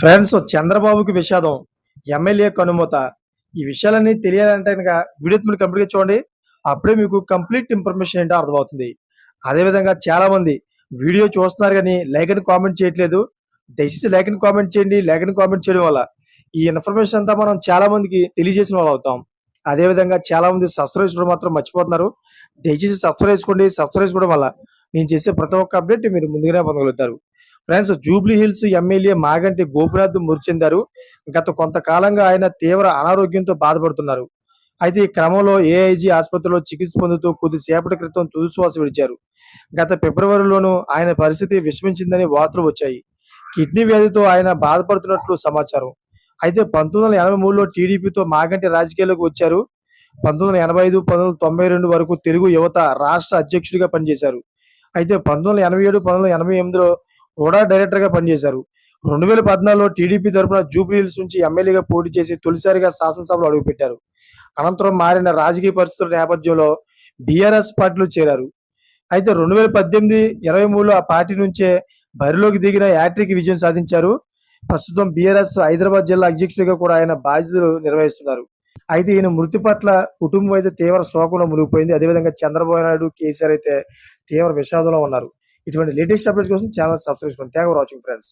Friends చంద్రబాబుకి విషాదం MLA కనుమూత. ఈ విషయాలన్నీ తెలియాలంటే కనుక వీడియో మీరు కంప్లీట్గా చూడండి. అప్పుడే మీకు కంప్లీట్ ఇన్ఫర్మేషన్ ఏంటో అర్థమవుతుంది. అదేవిధంగా చాలామంది వీడియో చూస్తున్నారు కానీ లైక్ అని కామెంట్ చేయట్లేదు. దయచేసి లైక్ అని కామెంట్ చేయండి. లైక్ అని కామెంట్ చేయడం వల్ల ఈ ఇన్ఫర్మేషన్ అంతా మనం చాలామందికి తెలియజేసిన వాళ్ళు అవుతాం. అదేవిధంగా చాలామంది సబ్స్క్రైబ్ చేయడం మాత్రం మర్చిపోతున్నారు. దయచేసి సబ్స్క్రైబ్ చేసుకోండి. సబ్స్క్రైబ్ చేసుకోవడం వల్ల నేను చేసే ప్రతి ఒక్క అప్డేట్ మీరు ముందుగానే పొందగలుగుతారు. ఫ్రెండ్స్ జూబ్లీ హిల్స్ ఎమ్మెల్యే మాగంటి గోపినాథ్ మృతి చెందారు గత కొంతకాలంగా ఆయన తీవ్ర అనారోగ్యంతో బాధపడుతున్నారు. అయితే ఈ క్రమంలో ఏఐజీ ఆసుపత్రిలో చికిత్స పొందుతూ కొద్దిసేపటి క్రితం తుదిశ్వాస విడిచారు. గత ఫిబ్రవరిలోనూ ఆయన పరిస్థితి విషమించిందని వార్తలు వచ్చాయి. కిడ్నీ వ్యాధితో ఆయన బాధపడుతున్నట్లు సమాచారం. అయితే పంతొమ్మిది వందల ఎనభై మూడులో టీడీపీతో మాగంటి రాజకీయాల్లోకి వచ్చారు. పంతొమ్మిది వందల ఎనభై ఐదు పంతొమ్మిది వందల తొంభై రెండు వరకు తెలుగు యువత రాష్ట్ర అధ్యక్షుడిగా పనిచేశారు. అయితే పంతొమ్మిది వందల ఎనభై ఏడు పంతొమ్మిది వందల ఎనభై ఎనిమిదిలో కూడా డైరెక్టర్గా పనిచేశారు. రెండు వేల పద్నాలుగులో టీడీపీ తరపున జూబ్లీహిల్స్ నుంచి ఎమ్మెల్యేగా పోటీ చేసి తొలిసారిగా శాసనసభలో అడుగుపెట్టారు. అనంతరం మారిన రాజకీయ పరిస్థితుల నేపథ్యంలో బీఆర్ఎస్ పార్టీలో చేరారు. అయితే రెండు వేల పద్దెనిమిది ఇరవై మూడులో ఆ పార్టీ నుంచే బరిలోకి దిగిన యాట్రిక్ విజయం సాధించారు. ప్రస్తుతం బీఆర్ఎస్ హైదరాబాద్ జిల్లా అధ్యక్షుడిగా కూడా ఆయన బాధ్యతలు నిర్వహిస్తున్నారు. అయితే ఈయన మృతి పట్ల కుటుంబం అయితే తీవ్ర శోకంలో మునిగిపోయింది. అదేవిధంగా చంద్రబాబు నాయుడు కేసీఆర్ అయితే తీవ్ర విషాదంలో ఉన్నారు. ఇటువంటి లేటెస్ట్ అప్డేట్స్ కోసం ఛానల్ సబ్స్క్రైబ్ చేసుకోండి. Thank for watching friends.